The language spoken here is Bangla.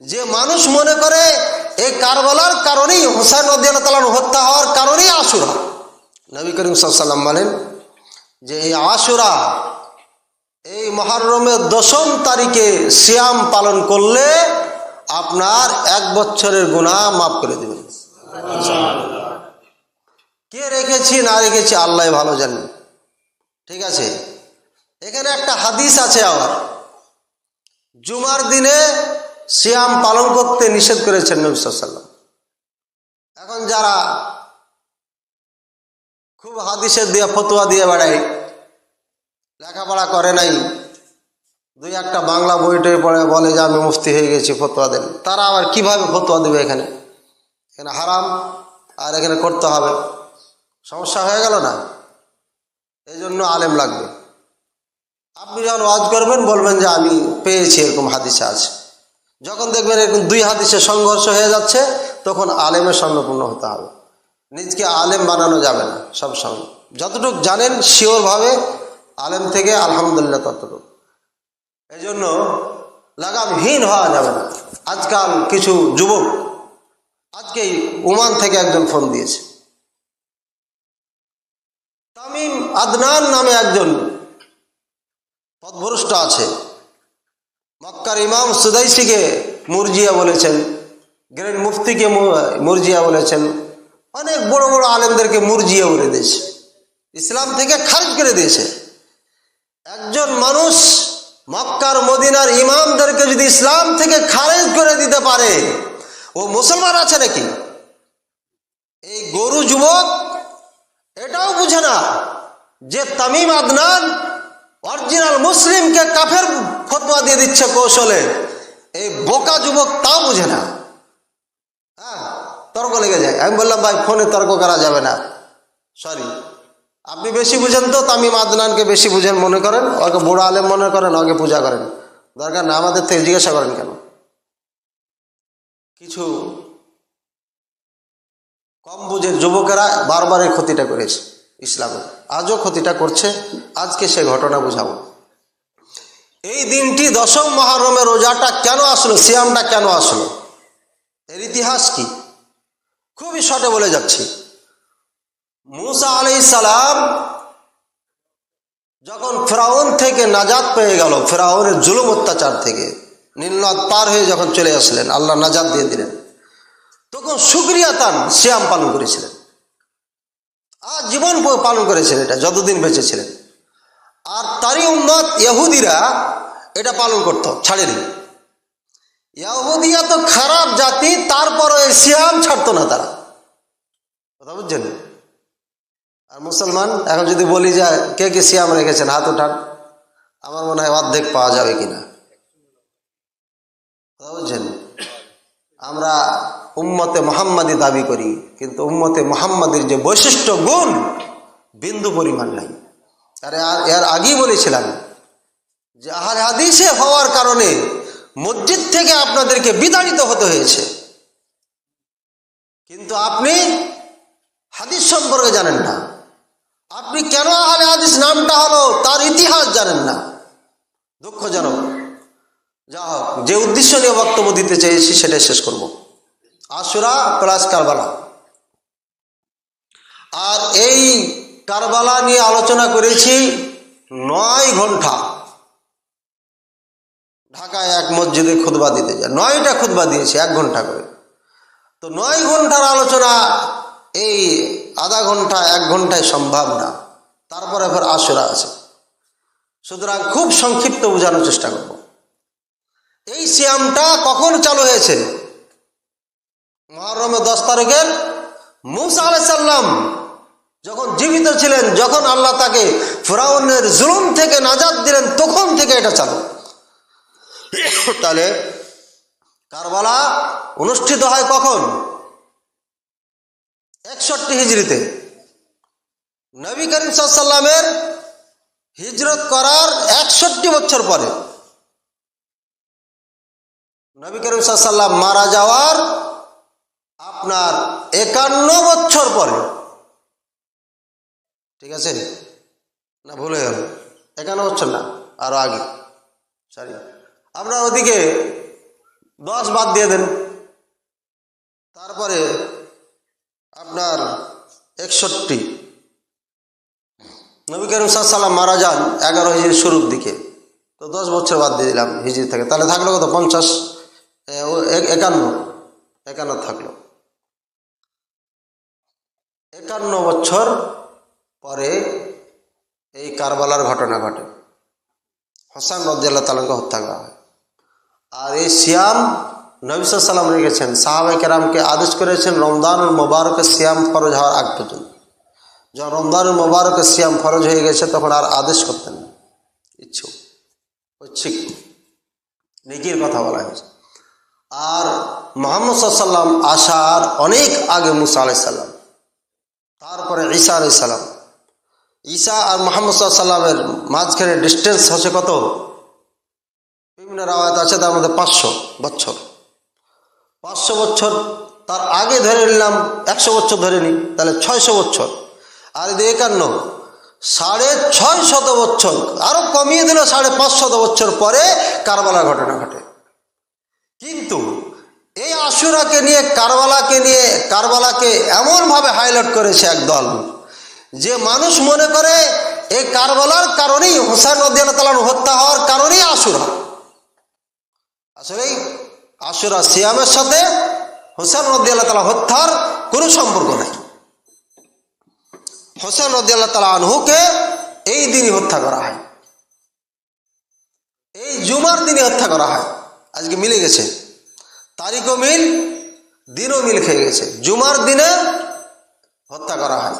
যে মানুষ মনে করে, এই কারবালার কারণেই হোসেন রদিয়াল তালার হত্যা হওয়ার কারণেই আশুরা। নবী করিম সাল্লাম বলেন যে, এই আশুরা এই মহরমের দশম তারিখে সিয়াম পালন করলে আপনার এক বছরের গুণা মাফ করে দেবেন। কে রেখেছি, না রেখেছি, আল্লাহ ভালো জানেন ঠিক আছে? এখানে একটা হাদিস আছে আবার। জুমার দিনে সিয়াম পালন করতে নিষেধ করেছেন নবী সাল্লাম এখন যারা খুব হাদিসের দিয়ে ফতোয়া দিয়ে বেড়ায়, লেখাপড়া করে নাই, দুই একটা বাংলা বইটে পড়ে বলে যে আমি মুফতি হয়ে গেছি, ফতোয়া দেন। তারা আবার কীভাবে ফতোয়া দেবে এখানে? এখানে হারাম, আর এখানে করতে হবে। সমস্যা হয়ে গেল না? এই জন্য আলেম লাগবে। আপনি যখন ওয়াজ করবেন, বলবেন যে আমি পেয়েছি এরকম হাদিসে আছে। যখন দেখবেন এরকম দুই হাদিসে সংঘর্ষ হয়ে যাচ্ছে, তখন আলেমের স্বর্ণপূর্ণ হতে হবে। নিজকে আলেম বানানো যাবে না, সব সময় যতটুকু জানেন, শিওরভাবে আলেম থেকে আলহামদুলিল্লাহ ততটুকু। এই জন্য লাগামহীন হওয়া যাবে না। আজকাল কিছু যুবক, আজকেই ওমান থেকে একজন ফোন দিয়েছে। তামিম আদনান নামে একজন পদভরষ্ট আছে। মক্কার ইমাম সুদাইসিকে মুরজিয়া বলেছেন গ্রেন মুফতিকে মুরজিয়া বলেছেন, অনেক বড় বড় আলেমদেরকে মুরজিয়া বলে দিয়েছে, ইসলাম থেকে খারিজ করে দিয়েছে। একজন মানুষ মক্কার মদিনার ইমামদেরকে যদি ইসলাম থেকে খারিজ করে দিতে পারে, ও মুসলমান আছে নাকি? এই গরু যুবক, এটাও বুঝে না যে তামিম আদনান অরিজিনাল মুসলিমকে কাফের ফতোয়া দিয়ে দিচ্ছে কৌশলে। এই বোকা যুবক তাও বুঝে না। হ্যাঁ তর্ক লেগে যায়। আমি বললাম, ভাই, ফোনে তর্ক করা যাবে না। সরি আপনি বেশি বুঝেন তো, তামিম আদনানকে বেশি বুঝেন মনে করেন। ওকে বুড়ো আলেম মনে করেন, ওকে পূজা করেন। দরকার না, আমাদের থেকে জিজ্ঞাসা করেন কেন? কিছু কম বুঝের যুবকেরা বারবার এই ক্ষতিটা করেছে। ইসলামে। আজও ক্ষতিটা করছে, আজকে সে ঘটনা বুঝাবো। এই দিনটি দশম মহরমের রোজাটা কেন আসলো, সিয়ামটা কেন আসলো? এর ইতিহাস কি? খুবই শটে বলে যাচ্ছি। মুসা আলাই সালাম যখন ফেরাউন থেকে নাজাদ পেয়ে গেল, ফেরাউনের জুলুম অত্যাচার থেকে নীলনদ পার হয়ে যখন চলে আসলেন, আল্লাহ নাজাদ দিয়ে দিলেন। তখন সুক্রিয়া তান শ্যাম পালন করেছিলেন। জীবন পালন করেছিলেন এটা যতদিন বেঁচে ছিলেন। আর তারই উন্মত ইহুদিরা এটা পালন করতো, ছাড়েনি। ইহুদিয়া তো খারাপ জাতি, তারপরও এই ছাড়তো না তারা। কথা বুঝছেন? আর মুসলমান, এখন যদি বলি যে কে কে সিয়াম রেখেছেন, হাত উঠান। আমার মনে হয় অর্ধেক পাওয়া যাবে কিনা। কথা বুঝছেন? আমরা উম্মতে মোহাম্মদী দাবি করি, কিন্তু উম্মতে মোহাম্মদের যে বৈশিষ্ট্য গুণ, বিন্দু পরিমাণ নাই। আরে এর আগেই বলেছিলাম যে আহার হাদিসে হওয়ার কারণে মসজিদ থেকে আপনাদেরকে বিতাড়িত হতে হয়েছে। কিন্তু আপনি হাদিস সম্পর্কে জানেন না। আপনি কেন আহলে হাদিস নামটা হলো তার ইতিহাস জানেন না? দুঃখজনক। যা হোক যে উদ্দেশ্য নিয়ে বক্তব্য দিতে চেয়েছি সেটাই শেষ করব। আশুরা প্লাস কারবালা। আর এই কারবালা নিয়ে আলোচনা করেছি নয় ঘণ্টা ঢাকায় এক মসজিদে খুদবা দিতে যায়। নয়টা খুদবা দিয়েছে এক ঘণ্টা করে। তো নয় ঘণ্টার আলোচনা এই আধা ঘণ্টা এক ঘন্টায় সম্ভব না। তারপরে ফের আশুরা আছে। সুতরাং খুব সংক্ষিপ্ত বোঝানোর চেষ্টা করব। এই সিয়ামটা কখন চালু হয়েছে? মহরমের দশ তারিখের মুসা আলাইসাল্লাম যখন জীবিত ছিলেন, যখন আল্লাহ তাকে ফেরাউনের জুলুম থেকে নাজাদ দিলেন, তখন থেকে এটা চালু। তাহলে কারবালা অনুষ্ঠিত হয় কখন? একষট্টি হিজড়িতে। নবী করিম সাল্লামের হিজরত করার একষট্টি বছর পরে নবী করিম সাল্লাম মারা যাওয়ার আপনার একান্ন বছর পরে। ঠিক আছে? না, ভুলে গেল। একান্ন বছর না, আরও আগে। সরি আপনার ওদিকে দশ বাদ দিয়ে দেন। তারপরে আপনার একষট্টি। নবী করিম সাল্লাম মারা যান এগারো হিজির শুরুর দিকে। তো দশ বছর বাদ দিয়ে দিলাম হিজির থেকে। তাহলে থাকল কত? পঞ্চাশ? একান্ন। একান্ন থাকল। একান্ন বছর পরে এই কারবালার ঘটনা ঘটে। হাসান রদিয়াল্লাহ তালাকে হত্যা করা হয়। আর এই সিয়াম নবী সাল্লাম রেখেছেন সাহাবাই কেরামকে আদেশ করেছেন রমদানুল মোবারকের সিয়াম ফরজ হওয়ার আগ পর্যন্ত। যখন রমদানুল মোবারকের সিয়াম ফরজ হয়ে গেছে, তখন আর আদেশ করতেন না। ইচ্ছুক, ঐচ্ছিক, নেকির কথা বলা হয়েছে। আর মোহাম্মদ সাল্লাম আসার অনেক আগে মুসা আলাইসাল্লাম তারপরে ঈসা আলাইসাল্লাম ঈসা আর মোহাম্মদ সাল্লামের মাঝখানে ডিস্টেন্স হচ্ছে কত? বিভিন্ন রাওয়াত আছে, তার মধ্যে পাঁচশো বছর। পাঁচশো বছর, তার আগে ধরে নিলাম, একশো বছর ধরে নিই তাহলে ছয়শো বছর। আর যদি একান্ন, সাড়ে ছয় শত বছর, আরও কমিয়ে দিল সাড়ে পাঁচ শত বছর পরে কারবালার ঘটনা ঘটে। কিন্তু আশুরাকে নিয়ে, কারবালাকে নিয়ে, কারবালাকে এমনভাবে হাইলাইট করেছে একদল যে মানুষ মনে করে এই কারবালার কারণেই হোসেন নদিয়াল তালার হত্যা হওয়ার কারণেই আশুরা। আসলে আশুরা সিয়ামের সাথে হোসেন নদিয়াল তালা হত্যার কোনো সম্পর্ক নেই। হোসেন রদিয়াল্লাহ তালা আনহুকে এই দিনই হত্যা করা হয়। এই জুমার দিনে হত্যা করা হয়। আজকে মিলে গেছে। তারিখও মিল দিনও মিল খেয়ে গেছে। জুমার দিনে হত্যা করা হয়।